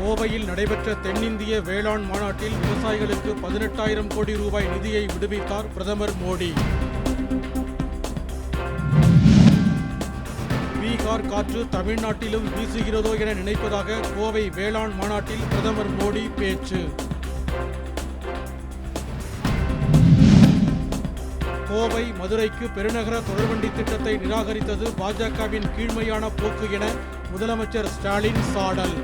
கோவையில் நடைபெற்ற தென்னிந்திய வேளாண் மாநாட்டில் விவசாயிகளுக்கு பதினெட்டாயிரம் கோடி ரூபாய் நிதியை விடுவித்தார் பிரதமர் மோடி. பீகார் காற்று தமிழ்நாட்டிலும் வீசுகிறதோ என நினைப்பதாக கோவை வேளாண் மாநாட்டில் பிரதமர் மோடி பேச்சு. கோவை மதுரைக்கு பெருநகர தொடர்வண்டி திட்டத்தை நிராகரித்தது பாஜகவின் கீழ்மையான போக்கு என முதலமைச்சர் ஸ்டாலின் சாடல்.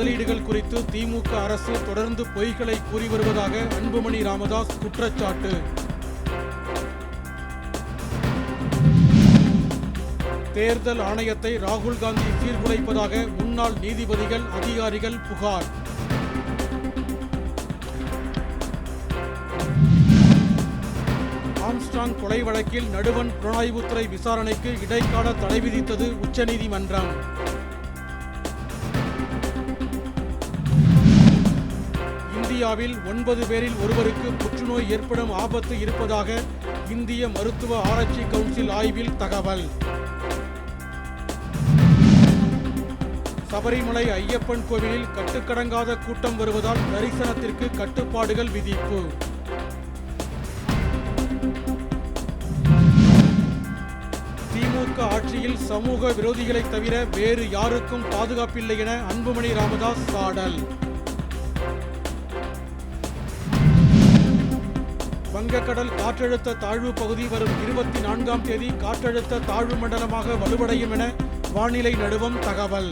முதலீடுகள் குறித்து திமுக அரசு தொடர்ந்து பொய்களை கூறி வருவதாக அன்புமணி ராமதாஸ் குற்றச்சாட்டு. தேர்தல் ஆணையத்தை ராகுல் காந்தி சீர்குலைப்பதாக முன்னாள் நீதிபதிகள் அதிகாரிகள் புகார். ஆம்ஸ்டாங் கொலை வழக்கில் நடுவண் புலனாய்வுத்துறை விசாரணைக்கு இடைக்கால தடை விதித்தது உச்சநீதிமன்றம். இந்தியாவில் ஒன்பது பேரில் ஒருவருக்கு புற்றுநோய் ஏற்படும் ஆபத்து இருப்பதாக இந்திய மருத்துவ ஆராய்ச்சி கவுன்சில் ஆய்வில் தகவல். சபரிமலை ஐயப்பன் கோவிலில் கட்டுக்கடங்காத கூட்டம் வருவதால் தரிசனத்திற்கு கட்டுப்பாடுகள் விதிப்பு. திமுக ஆட்சியில் சமூக விரோதிகளைத் தவிர வேறு யாருக்கும் பாதுகாப்பில்லை என அன்புமணி ராமதாஸ் சாடல். வங்கக்கடல் காற்றழுத்த தாழ்வு பகுதி வரும் இருபத்தி நான்காம் தேதி காற்றழுத்த தாழ்வு மண்டலமாக வலுவடையும் என வானிலை நடுவம் தகவல்.